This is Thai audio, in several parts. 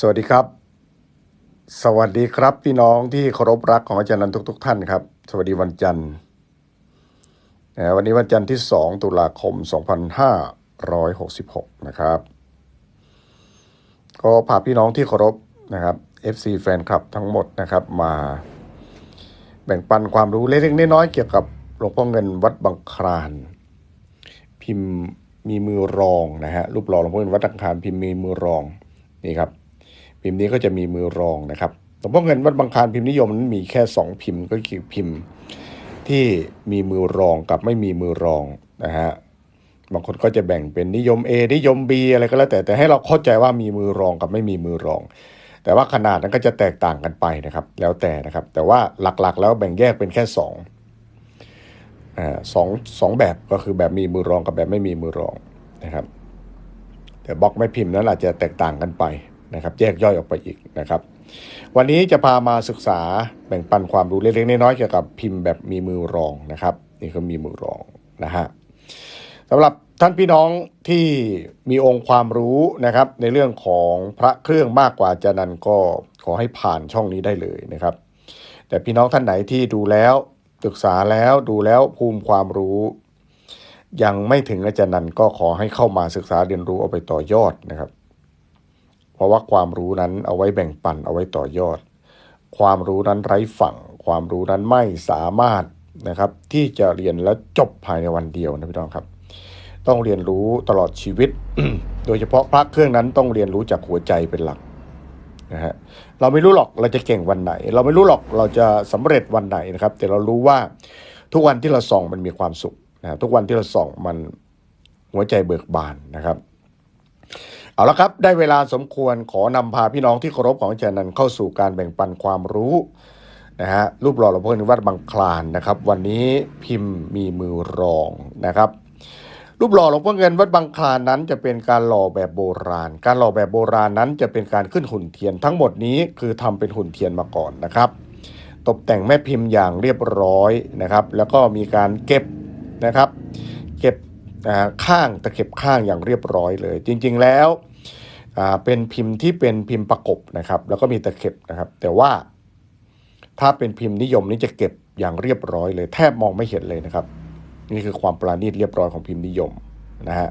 สวัสดีครับ สวัสดีครับ พี่น้องที่เคารพรักของอาจารย์นันทุกๆท่านครับ สวัสดีวันจันทร์วันนี้วันจันทร์ที่ 2 ตุลาคม 2566 นะครับ ก็พาพี่น้องที่เคารพนะครับ FC แฟนคลับทั้งหมดนะครับ มาแบ่งปันความรู้เล็กๆน้อยๆเกี่ยวกับหลวงพ่อเงินวัดบางคลาน พิมพ์มีมือรองนะฮะรูปหล่อหลวงพ่อเงินวัดบางคลานพิมพ์มีมือรองนี่ครับ พิมพ์นี้ก็จะมีมือรองนะครับหลวงพ่อเงินวัดบางคานพิมพ์นิยมนั้นมีแค่สองพิมพ์ก็คือพิมพ์ ที่มีมือรองกับไม่มีมือรองนะฮะบางคนก็จะแบ่งเป็นนิยม A นิยม B อะไรก็แล้วแต่แต่ให้เราเข้าใจว่ามีมือรองกับไม่มีมือรอง แต่ว่าขนาดนั้นก็จะแตกต่างกันไปนะครับ แล้วแต่นะครับ แต่ว่าหลักๆ แล้วแบ่งแยกเป็นแค่สองอ่าสองสองแบบก็คือแบบมีมือรองกับแบบไม่มีมือรองนะครับ แต่บล็อกไม่พิมพ์นั้นอาจจะแตกต่างกันไป นะครับแยกย่อยออกไปอีกนะครับ วันนี้จะพามาศึกษาแบ่งปันความรู้เล็กๆน้อยๆเกี่ยวกับพิมพ์แบบมีมือรองนะครับ นี่คือมีมือรองนะฮะสำหรับท่านพี่น้องที่มีองค์ความรู้นะครับ ในเรื่องของพระเครื่องมากกว่าจานันก็ขอให้ผ่านช่องนี้ได้เลยนะครับ แต่พี่น้องท่านไหนที่ดูแล้วศึกษาแล้วดูแล้วภูมิความรู้ ยังไม่ถึงอาจารย์นันก็ขอให้เข้ามาศึกษาเรียนรู้เอาไปต่อยอดนะครับ เพราะว่าความรู้นั้นเอาไว้แบ่งปันเอาไว้ต่อยอด ความรู้นั้นไร้ฝั่ง ความรู้นั้นไม่สามารถนะครับ ที่จะเรียนแล้วจบภายในวันเดียวนะพี่น้องครับ ต้องเรียนรู้ตลอดชีวิต โดยเฉพาะพระเครื่องนั้นต้องเรียนรู้จากหัวใจเป็นหลักนะฮะเราไม่รู้หรอกเราจะเก่งวันไหน เราไม่รู้หรอกเราจะสำเร็จวันไหนนะครับ แต่เรารู้ว่าทุกวันที่เราส่องมันมีความสุขนะทุกวันที่เราส่องมันหัวใจเบิกบานนะครับ เอาละครับ ได้เวลาสมควรขอนำพาพี่น้องที่เคารพของอาจารย์นันเข้าสู่การแบ่งปันความรู้นะฮะรูปหล่อหลวงพ่อนิวัดบางคลานนะครับ วันนี้พิมพ์มีมือรองนะครับ รูปหล่อหลวงพ่อเงินวัดบางคลานนั้นจะเป็นการหล่อแบบโบราณ การหล่อแบบโบราณนั้นจะเป็นการขึ้นหุ่นเทียนทั้งหมดนี้คือทำเป็นหุ่นเทียนมาก่อนนะครับ ตกแต่งแม่พิมพ์อย่างเรียบร้อยนะครับ แล้วก็มีการเก็บนะครับ เก็บข้างตะเข็บข้างอย่างเรียบร้อยเลย จริง ๆ แล้ว เป็นพิมพ์ที่เป็นพิมพ์ประกบนะครับ แล้วก็มีตะเข็บนะครับ แต่ว่าถ้าเป็นพิมพ์นิยมนี่จะเก็บอย่างเรียบร้อยเลย แทบมองไม่เห็นเลยนะครับ นี่คือความปราณีตเรียบร้อยของพิมพ์นิยมนะฮะ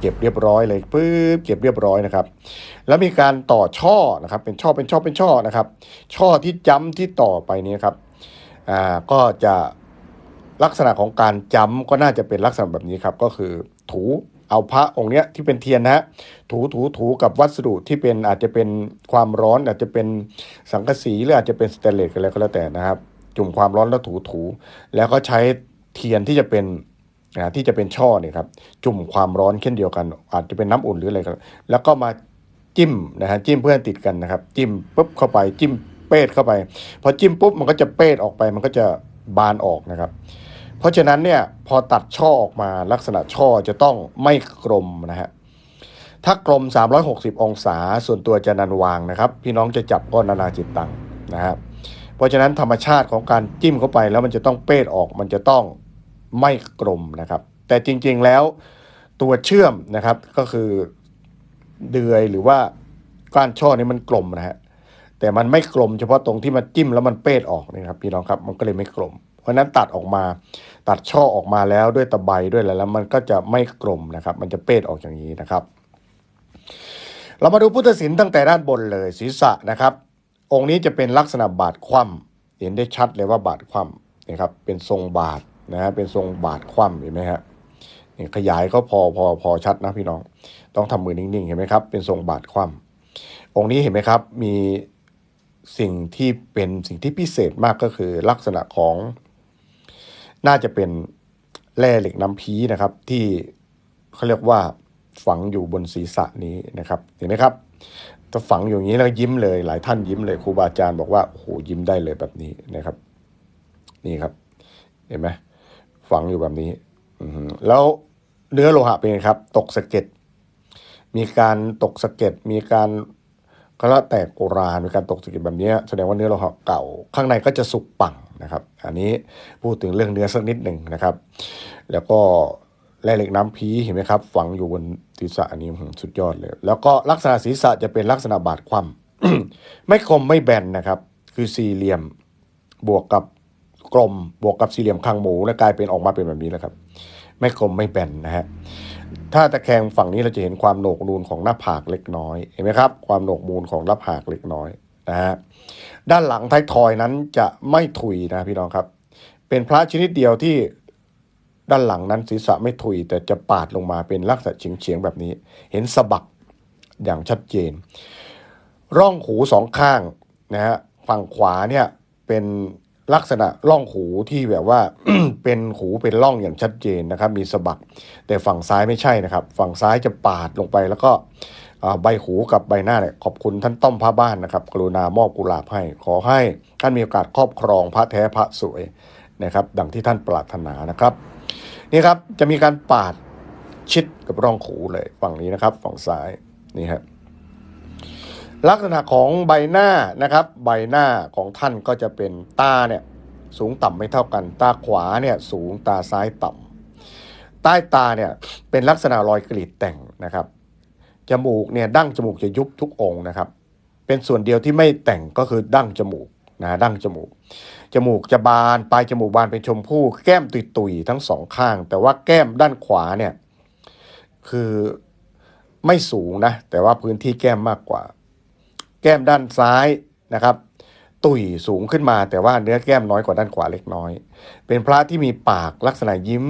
เก็บเรียบร้อยเลยปึ๊บเก็บเรียบร้อยนะครับ แล้วมีการต่อช่อนะครับ เป็นช่อเป็นช่อเป็นช่อนะครับ ช่อที่จ้ำที่ต่อไปนี้ครับอ่าก็จะลักษณะของการจ้ำก็น่าจะเป็นลักษณะแบบนี้ครับ ก็คือถู เอาพระองค์เนี้ยที่เป็นเทียนนะฮะถูถูถูกับวัสดุที่เป็นอาจจะเป็นความร้อน อาจจะเป็นสังกะสีหรืออาจจะเป็นสเตนเลสอะไรก็แล้วแต่นะครับ จุ่มความร้อนแล้วถูถู แล้วก็ใช้เทียนที่จะเป็นนะที่จะเป็นช่อเนี่ยครับจุ่มความร้อนเช่นเดียวกัน อาจจะเป็นน้ำอุ่นหรืออะไรก็แล้วก็มาจิ้มนะฮะจิ้มเพื่อให้ติดกันนะครับ จิ้มปุ๊บเข้าไปจิ้มเป้ดเข้าไปพอจิ้มปุ๊บมันก็จะเป้ดออกไปมันก็จะบานออกนะครับ เพราะฉะนั้นเนี่ยพอตัดช่อออกมาลักษณะช่อจะต้องไม่กลมนะฮะถ้ากลม 360 องศา ส่วนตัวจะนันวางนะครับ พี่น้องจะจับก็นานาจิตตังนะครับเพราะฉะนั้นธรรมชาติของการจิ้มเข้าไปแล้วมันจะต้องเป้ดออกมันจะต้องไม่กลมนะครับ แต่จริงๆแล้วตัวเชื่อมนะครับก็คือเดือยหรือว่าก้านช่อนี่มันกลมนะฮะแต่มันไม่กลมเฉพาะตรงที่มันจิ้มแล้วมันเป้ดออกนะครับ พี่น้องครับมันก็เลยไม่กลม เพราะนั้นตัดออกมา ตัดช่อออกมาแล้วด้วยตะไบด้วยอะไรแล้ว มันก็จะไม่กลมนะครับ มันจะเป้ดออกอย่างนี้นะครับ เรามาดูพุทธศิลป์ตั้งแต่ด้านบนเลยศีรษะนะครับ องค์นี้จะเป็นลักษณะบาทคว่ำเห็นได้ชัดเลยว่าบาทคว่ำนะครับเป็นทรงบาทนะฮะเป็นทรงบาทคว่ำเห็นไหมฮะนี่ขยายก็พอพอพอชัดนะพี่น้อง ต้องทำมือนิ่งๆเห็นไหมครับ เป็นทรงบาทคว่ำองค์นี้เห็นไหมครับ มีสิ่งที่เป็นสิ่งที่พิเศษมากก็คือลักษณะของ น่าจะเป็นแร่เหล็กน้ำพีนะครับ ที่เขาเรียกว่าฝังอยู่บนศีรษะนี้นะครับ เห็นไหมครับถ้าฝังอยู่อย่างนี้แล้วยิ้มเลย หลายท่านยิ้มเลยครูบาอาจารย์บอกว่าโอ้โหยิ้มได้เลยแบบนี้นะครับ นี่ครับ เห็นไหมฝังอยู่แบบนี้อแล้วเนื้อโลหะเป็นไงครับ ตกสะเก็ดมีการตกสะเก็ดมีการ ก็แล้วแตกโบราณมีการตกสะเก็ดแบบนี้แสดงว่าเนื้อโลหะเก่า ข้างในก็จะสุกปังนะครับ อันนี้พูดถึงเรื่องเนื้อสักนิดหนึ่งนะครับ แล้วก็แร่เหล็กน้ำพีเห็นไหมครับ ฝังอยู่บนศีรษะอันนี้สุดยอดเลย แล้วก็ลักษณะศีรษะจะเป็นลักษณะบาดคว่ำไม่คมไม่แบนนะครับ คือสี่เหลี่ยมบวกกับกลมบวกกับสี่เหลี่ยมคางหมู แล้วกลายเป็นออกมาเป็นแบบนี้แล้วครับ ไม่คมไม่แบนนะฮะ ถ้าตะแคงฝั่งนี้เราจะเห็นความโหนกนูนของหน้าผากเล็กน้อย เห็นไหมครับ ความโหนกนูนของหน้าผากเล็กน้อยนะฮะ ด้านหลังท้ายทอยนั้นจะไม่ถุยนะพี่น้องครับ เป็นพระชนิดเดียวที่ด้านหลังนั้นศีรษะไม่ถุย แต่จะปาดลงมาเป็นลักษณะเฉียงเฉียงๆแบบนี้ เห็นสะบักอย่างชัดเจน ร่องหูสองข้างนะฮะฝั่งขวาเนี่ยเป็น ลักษณะร่องหูที่แบบว่าเป็นหูเป็นร่องอย่างชัดเจนนะครับ มีสะบัก แต่ฝั่งซ้ายไม่ใช่นะครับ ฝั่งซ้ายจะปาดลงไปแล้วก็ใบหูกับใบหน้าเนี่ยขอบคุณท่านต้อมพระบ้านนะครับ กรุณามอบกุหลาบให้ ขอให้ท่านมีโอกาสครอบครองพระแท้พระสวยนะครับ ดังที่ท่านปรารถนานะครับ นี่ครับจะมีการปาดชิดกับร่องหูเลยฝั่งนี้นะครับ ฝั่งซ้ายนี่ครับ ลักษณะของใบหน้านะครับใบหน้าของท่านก็จะเป็นตาเนี่ยสูงต่ำไม่เท่ากัน ตาขวาเนี่ยสูงตาซ้ายต่ำใต้ตาเนี่ยเป็นลักษณะรอยกรีดแต่งนะครับจมูกเนี่ยดั้งจมูกจะยุบทุกองนะครับ เป็นส่วนเดียวที่ไม่แต่งก็คือดั้งจมูกนะดั้งจมูก จมูกจะบานปลายจมูกบานเป็นชมพู่แก้มตุยๆทั้งสองข้าง แต่ว่าแก้มด้านขวาเนี่ยคือไม่สูงนะแต่ว่าพื้นที่แก้มมากกว่า แก้มด้านซ้ายนะครับตุ่ยสูงขึ้นมาแต่ว่าเนื้อแก้มน้อยกว่าด้านขวาเล็กน้อย เป็นพระที่มีปากลักษณะยิ้ม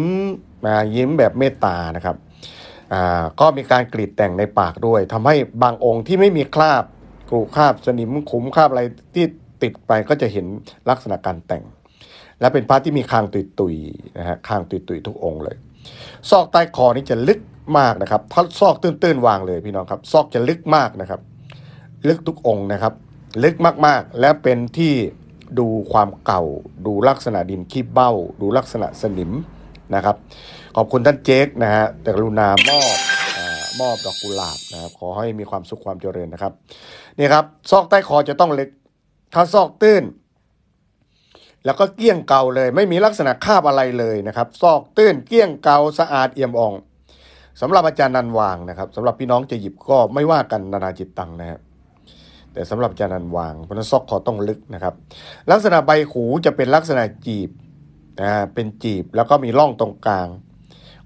นะยิ้มแบบเมตตานะครับอ่าก็มีการกรีดแต่งในปากด้วยทำให้บางองค์ที่ไม่มีคราบกรุคราบสนิมขุมคราบอะไรที่ติดไปก็จะเห็นลักษณะการแต่ง และเป็นพระที่มีคางตุยๆนะฮะคางตุยๆทุกองค์เลยซอกใต้คอนี่จะลึกมากนะครับถ้าซอกตื้นๆวางเลยพี่น้องครับซอกจะลึกมากนะครับ ลึกทุกองค์นะครับ ลึกมากๆ และเป็นที่ดูความเก่า ดูลักษณะดินขี้เบ้า ดูลักษณะสนิมนะครับ ขอบคุณท่านเจ๊กนะฮะแต่กรุณามอบอมอบดอกกุหลาบนะครับขอให้มีความสุขความเจริญนะครับนี่ครับ ซอกใต้คอจะต้องเล็กถ้าซอกตื้น แล้วก็เกี้ยงเก่าเลย ไม่มีลักษณะคาบอะไรเลยนะครับ ซอกตื้นเกี้ยงเก่าสะอาดเอี่ยมอ่องสำหรับอาจารย์นันวางนะครับสำหรับพี่น้องจะหยิบก็ไม่ว่ากันนานาจิตตังนะครับ แต่สำหรับจานันวางเพราะนั้นซอกคอต้องลึกนะครับ ลักษณะใบหูจะเป็นลักษณะจีบนะเป็นจีบแล้วก็มีร่องตรงกลาง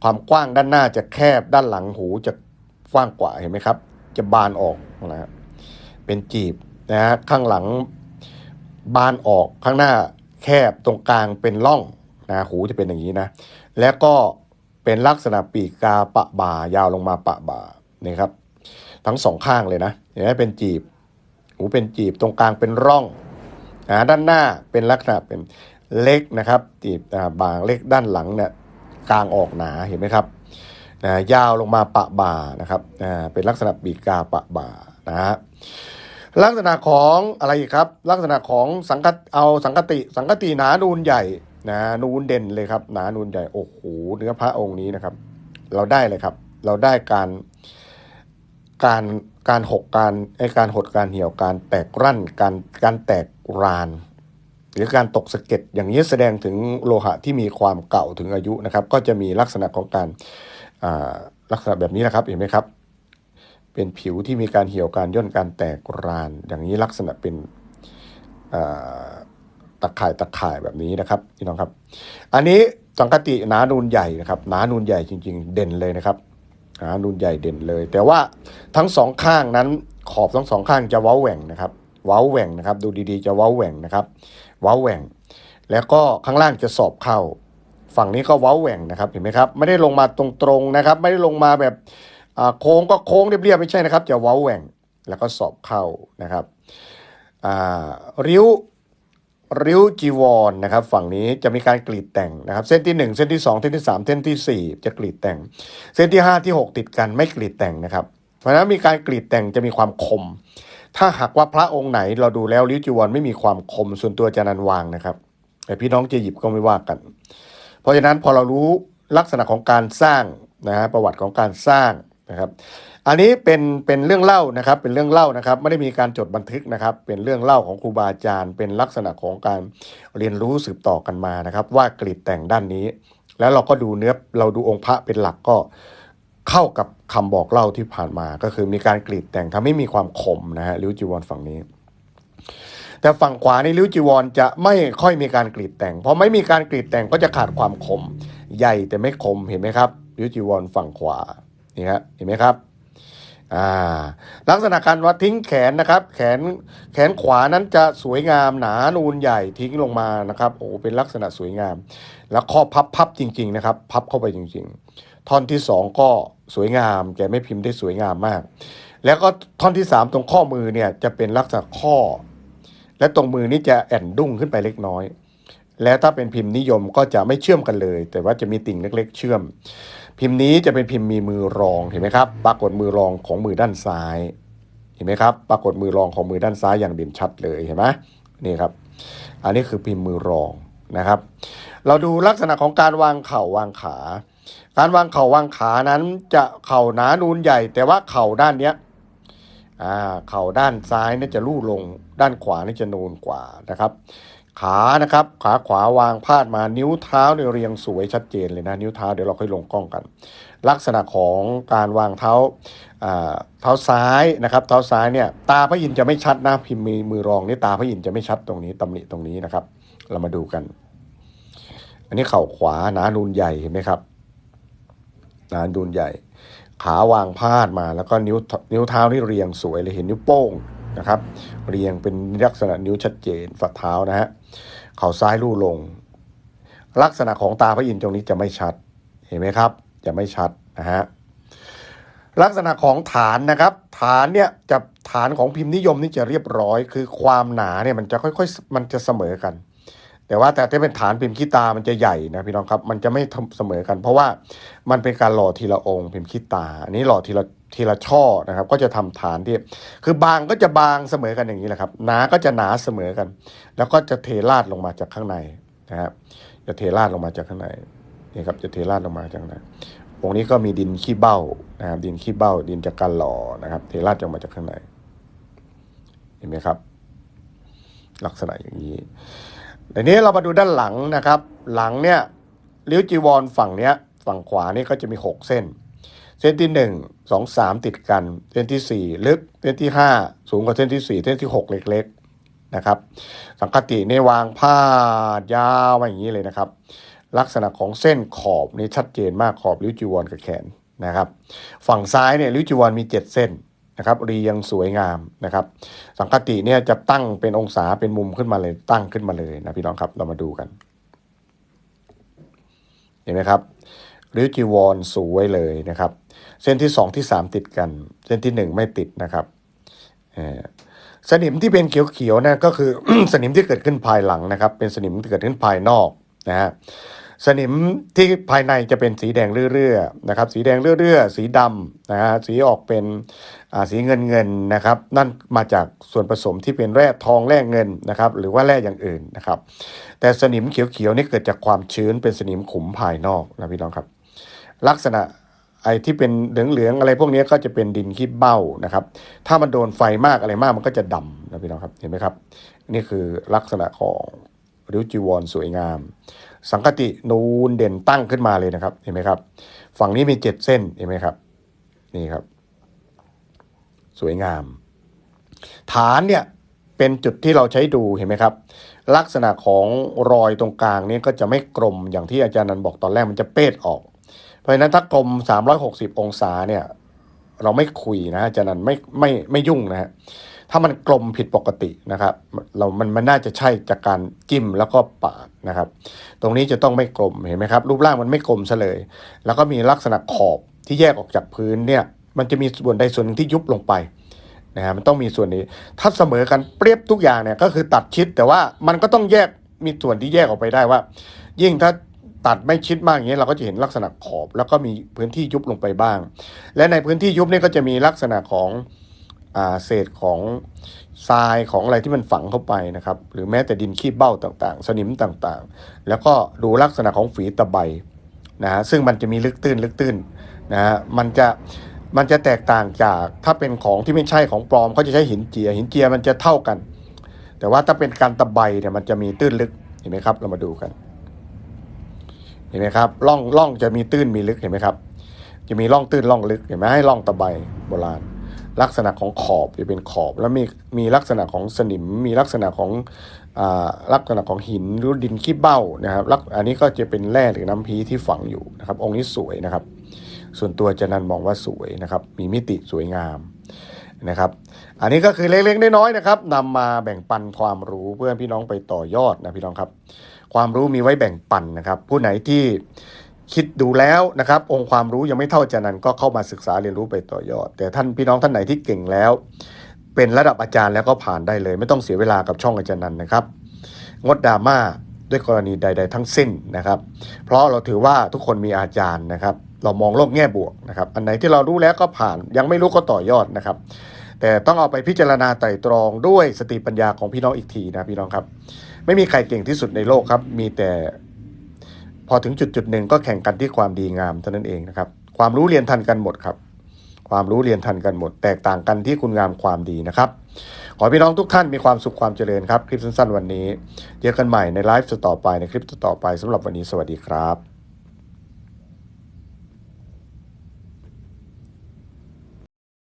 ความกว้างด้านหน้าจะแคบด้านหลังหูจะกว้างกว่าเห็นไหมครับ จะบานออกนะครับเป็นจีบนะฮะข้างหลังบานออกข้างหน้าแคบตรงกลางเป็นร่องนะหูจะเป็นอย่างนี้นะ แล้วก็เป็นลักษณะปีกกาปะบ่ายาวลงมาปะบ่านี่ครับ ทั้งสองข้างเลยนะเห็นไหมเป็นจีบ หูเป็นจีบตรงกลางเป็นร่องนะด้านหน้าเป็นลักษณะเป็นเล็กนะครับจีบบางเล็กด้านหลังเนี่ยกลางออกหนาเห็นไหมครับนะยาวลงมาปะบ่านะครับอ่าเป็นลักษณะปีกกาปะบ่านะฮะลักษณะของอะไรครับ ลักษณะของสังกตเอาสังกติสังกติหนานูนใหญ่นะนูนเด่นเลยครับ หนานูนใหญ่โอ้โหเนื้อพระองค์นี้นะครับ เราได้เลยครับ เราได้การ การการหกการไอการหดการเหี่ยวการแตกรั่นการการแตกราน หรือการตกสะเก็ดอย่างนี้แสดงถึงโลหะที่มีความเก่าถึงอายุนะครับ ก็จะมีลักษณะของการอ่าลักษณะแบบนี้นะครับเห็นไหมครับ เป็นผิวที่มีการเหี่ยวการย่นการแตกราน อย่างนี้ลักษณะเป็นอ่าตะข่ายตะข่ายแบบนี้นะครับพี่น้องครับ อันนี้สังกติหนานูนใหญ่นะครับหนานูนใหญ่จริง ๆ เด่นเลยนะครับ หานูนใหญ่เด่นเลย แต่ว่าทั้งสองข้างนั้นขอบทั้งสองข้างจะเว้าแหว่งนะครับ เว้าแหว่งนะครับ ดูดีๆจะเว้าแหว่งนะครับ เว้าแหว่ง แล้วก็ข้างล่างจะสอบเข้า ฝั่งนี้ก็เว้าแหว่งนะครับเห็นไหมครับ ไม่ได้ลงมาตรงๆนะครับ ไม่ได้ลงมาแบบโค้งก็โค้งเรียบๆไม่ใช่นะครับ จะเว้าแหว่งแล้วก็สอบเข้านะครับริ้ว ริ้วจีวรนะครับฝั่งนี้จะมีการกรีดแต่งนะครับ เส้นที่ 1 เส้นที่ 2 เส้นที่ 3 เส้นทีสี่ 4 จะกรีดแต่ง เส้นที่ 5 ที่ 6 ติดกันไม่กรีดแต่งนะครับ เพราะฉะนั้นมีการกรีดแต่งจะมีความคม ถ้าหากว่าพระองค์ไหนเราดูแล้วริ้วจีวรไม่มีความคมส่วนตัวจารย์นันวางนะครับ แต่พี่น้องจะหยิบก็ไม่ว่ากัน เพราะฉะนั้นพอเรารู้ลักษณะของการสร้างนะฮะประวัติของการสร้างนะครับ อันนี้เป็นเป็นเรื่องเล่านะครับเป็นเรื่องเล่านะครับ ไม่ได้มีการจดบันทึกนะครับ เป็นเรื่องเล่าของครูบาอาจารย์ เป็นลักษณะของการเรียนรู้สืบต่อกันมานะครับ ว่ากรีดแต่งด้านนี้ แล้วเราก็ดูเนื้อเราดูองค์พระเป็นหลักก็เข้ากับคำบอกเล่าที่ผ่านมา ก็คือมีการกรีดแต่งทำให้มีความคมนะฮะริ้วจีวรฝั่งนี้ แต่ฝั่งขวาในริ้วจีวรจะไม่ค่อยมีการกรีดแต่งเพราะไม่มีการกรีดแต่งก็จะขาดความคมใหญ่แต่ไม่คมเห็นไหมครับริ้วจีวรฝั่งขวานี่ฮะเห็นไหมครับ ลักษณะการวัดทิ้งแขนนะครับ แขนแขนขวานั้นจะสวยงามหนานูนใหญ่ทิ้งลงมานะครับโอ้เป็นลักษณะสวยงาม แล้วข้อพับพับจริง ๆ นะครับ พับเข้าไปจริง ๆ ท่อนที่สองก็สวยงาม แกไม่พิมพ์ได้สวยงามมาก แล้วก็ท่อนที่สามตรงข้อมือเนี่ยจะเป็นลักษณะข้อ และตรงมือนี่จะแอนดุ้งขึ้นไปเล็กน้อย แล้วถ้าเป็นพิมพ์นิยมก็จะไม่เชื่อมกันเลย แต่ว่าจะมีติ่งเล็ก ๆ เชื่อม พิมพ์นี้จะเป็นพิมพ์มีมือรองเห็นไหมครับ ปรากฏมือรองของมือด้านซ้าย เห็นไหมครับ ปรากฏมือรองของมือด้านซ้ายอย่างเด่นชัดเลยเห็นไหมนี่ครับ อันนี้คือพิมพ์มือรองนะครับ เราดูลักษณะของการวางเข่าวางขา การวางเข่าวางขานั้นจะเข่าหนานูนใหญ่ แต่ว่าเข่าด้านเนี้ยเข่าด้านซ้ายนี่จะลู่ลง ด้านขวานี่จะนูนกว่านะครับ ขานะครับ ขาขวาวางพาดมานิ้วเท้าเนี่ยเรียงสวยชัดเจนเลยนะ นิ้วเท้าเดี๋ยวเราค่อยลงกล้องกัน ลักษณะของการวางเท้าเท้าซ้ายนะครับ เท้าซ้ายเนี่ยตาพระอินจะไม่ชัดนะพิมพ์มีมือรองนี่ตาพระอินจะไม่ชัดตรงนี้ตำหนิตรงนี้นะครับ เรามาดูกัน อันนี้เข่าขวาหนานูนใหญ่เห็นไหมครับหนานูนใหญ่ ขาวางพาดมาแล้วก็นิ้วนิ้วเท้านี่เรียงสวยเลยเห็นนิ้วโป้ง นะครับเรียงเป็นลักษณะนิ้วชัดเจนฝ่าเท้านะฮะเข่าซ้ายลู่ลง ลักษณะของตาพระอินทร์ตรงนี้จะไม่ชัดเห็นไหมครับ จะไม่ชัดนะฮะลักษณะของฐานนะครับ ฐานเนี่ยจะฐานของพิมพ์นิยมนี่จะเรียบร้อย คือความหนาเนี่ยมันจะค่อยๆมันจะเสมอกัน แต่ว่าแต่ถ้าเป็นฐานพิมพ์ขี้ตามันจะใหญ่นะพี่น้องครับ มันจะไม่เสมอกัน เพราะว่ามันเป็นการหล่อทีละองค์พิมพ์ขี้ตา อันนี้หล่อทีละ ทีละช่อนะครับ ก็จะทำฐานที่ คือบางก็จะบางเสมอกันอย่างนี้แหละครับ หนาก็จะหนาเสมอกัน แล้วก็จะเทราดลงมาจากข้างในนะครับจะเทราดลงมาจากข้างในนี่ครับจะเทราดลงมาจากข้างในองค์นี้ก็มีดินขี้เบ้านะครับดินขี้เบ้า ดินจากการหล่อนะครับ เทราดลงมาจากข้างในเห็นไหมครับ ลักษณะอย่างนี้ทีนี้เรามาดูด้านหลังนะครับ หลังเนี่ยริ้วจีวรฝั่งเนี้ย ฝั่งขวานี่ก็จะมี6เส้น เส้นที่1 2 3ติดกัน เส้นที่4ลึก เส้นที่5สูงกว่าเส้นที่4เส้นที่6เล็กๆนะครับ สังกตินี่วางพาดยาวมาอย่างนี้เลยนะครับ ลักษณะของเส้นขอบนี่ชัดเจนมากขอบริ้วจีวรกับแขนนะครับ ฝั่งซ้ายเนี่ยริ้วจีวรมี7เส้นนะครับเรียงสวยงามนะครับ สังกติเนี่ยจะตั้งเป็นองศาเป็นมุมขึ้นมาเลยตั้งขึ้นมาเลยนะพี่น้องครับเรามาดูกันเห็นไหมครับริ้วจีวรสวยเลยนะครับ เส้นที่สองที่สามติดกัน เส้นที่หนึ่งไม่ติดนะครับเอ่อสนิมที่เป็นเขียวๆนะก็คือสนิมที่เกิดขึ้นภายหลังนะครับ เป็นสนิมที่เกิดขึ้นภายนอกนะฮะสนิมที่ภายในจะเป็นสีแดงเรื่อยๆนะครับ สีแดงเรื่อยๆสีดำนะฮะสีออกเป็นอ่าสีเงินเงินๆนะครับ นั่นมาจากส่วนผสมที่เป็นแร่ทองแร่เงินนะครับ หรือว่าแร่อย่างอื่นนะครับ แต่สนิมเขียวๆนี่เกิดจากความชื้นเป็นสนิมขุมภายนอกนะพี่น้องครับ ลักษณะ อ้ที่เป็นเหลืองๆอะไรพวกนี้ก็จะเป็นดินขี้เบ้านะครับ ถ้ามันโดนไฟมากอะไรมากมันก็จะดำนะพี่น้องครับเห็นไหมครับ นี่คือลักษณะของริ้วจีวรสวยงาม สังกตินูนเด่นตั้งขึ้นมาเลยนะครับเห็นไหมครับ ฝั่งนี้มีเจ็ดเส้นเห็นไหมครับ นี่ครับ สวยงาม ฐานเนี่ยเป็นจุดที่เราใช้ดูเห็นไหมครับ ลักษณะของรอยตรงกลางนี่ก็จะไม่กลมอย่างที่อาจารย์นันบอกตอนแรกมันจะเป๊ดออก ราะฉะนั้นถ้ากลม 360 องศาเนี่ย เราไม่คุยนะอาจารย์นันไม่ไม่ไม่ยุ่งนะฮะถ้ามันกลมผิดปกตินะครับ เรา มันมันน่าจะใช่จากการจิ้มแล้วก็ปาดนะครับ ตรงนี้จะต้องไม่กลมเห็นไหมครับ รูปร่างมันไม่กลมซะเลย แล้วก็มีลักษณะขอบที่แยกออกจากพื้นเนี่ย มันจะมีส่วนใดส่วนหนึ่งที่ยุบลงไปนะฮะมันต้องมีส่วนนี้ ถ้าเสมอกันเปรียบทุกอย่างเนี่ยก็คือตัดชิด แต่ว่ามันก็ต้องแยกมีส่วนที่แยกออกไปได้ว่า ยิ่งถ้า ตัดไม่ชิดมากอย่างเงี้ยเราก็จะเห็นลักษณะขอบ แล้วก็มีพื้นที่ยุบลงไปบ้าง และในพื้นที่ยุบเนี่ยก็จะมีลักษณะของอเศษของทรายของอะไรที่มันฝังเข้าไปนะครับ หรือแม้แต่ดินขี้เบ้าต่างๆ สนิมต่างๆ แล้วก็ดูลักษณะของฝีตะไบนะฮะซึ่งมันจะมีลึกตื้นลึกตื้นนะฮะมันจะมันจะแตกต่างจากถ้าเป็นของที่ไม่ใช่ของปลอมเขาจะใช้หินเจียหินเจียมันจะเท่ากัน แต่ว่าถ้าเป็นการตะไบเนี่ยมันจะมีตื้นลึกเห็นไหมครับ เรามาดูกัน เห็นไหมครับร่องร่องจะมีตื้นมีลึกเห็นไหมครับ จะมีร่องตื้นร่องลึกเห็นไหมให้ร่องตะไบโบราณ ลักษณะของขอบจะเป็นขอบ แล้วมีมีลักษณะของสนิม มีลักษณะของอลักษณะของหินหรือดินขี้เบ้านะครับลักอันนี้ก็จะเป็นแร่หรือน้ำพีที่ฝังอยู่นะครับ องค์นี้สวยนะครับ ส่วนตัวจารย์นันมองว่าสวยนะครับ มีมิติสวยงามนะครับ อันนี้ก็คือเล็กๆน้อยๆนะครับนำมาแบ่งปันความรู้เพื่อพี่น้องไปต่อยอดนะพี่น้องครับ ความรู้มีไว้แบ่งปันนะครับ ผู้ไหนที่คิดดูแล้วนะครับ องค์ความรู้ยังไม่เท่าอาจารย์นันก็เข้ามาศึกษาเรียนรู้ไปต่อยอด แต่ท่านพี่น้องท่านไหนที่เก่งแล้ว เป็นระดับอาจารย์แล้วก็ผ่านได้เลย ไม่ต้องเสียเวลากับช่องอาจารย์นันนะครับ งดดราม่าด้วยกรณีใด ๆ ทั้งสิ้นนะครับ เพราะเราถือว่าทุกคนมีอาจารย์นะครับ เรามองโลกแง่บวกนะครับ อันไหนที่เรารู้แล้วก็ผ่านยังไม่รู้ก็ต่อยอดนะครับ แต่ต้องเอาไปพิจารณาไตร่ตรองด้วยสติปัญญาของพี่น้องอีกทีนะพี่น้องครับ ไม่มีใครเก่งที่สุดในโลกครับ มีแต่พอถึงจุดจุดหนึ่งก็แข่งกันที่ความดีงามเท่านั้นเองนะครับ ความรู้เรียนทันกันหมดครับ ความรู้เรียนทันกันหมด แตกต่างกันที่คุณงามความดีนะครับ ขอพี่น้องทุกท่านมีความสุขความเจริญครับ คลิปสั้นๆ วันนี้เจอกันใหม่ในไลฟ์ต่อไปในคลิปต่อไปสำหรับวันนี้สวัสดีครับ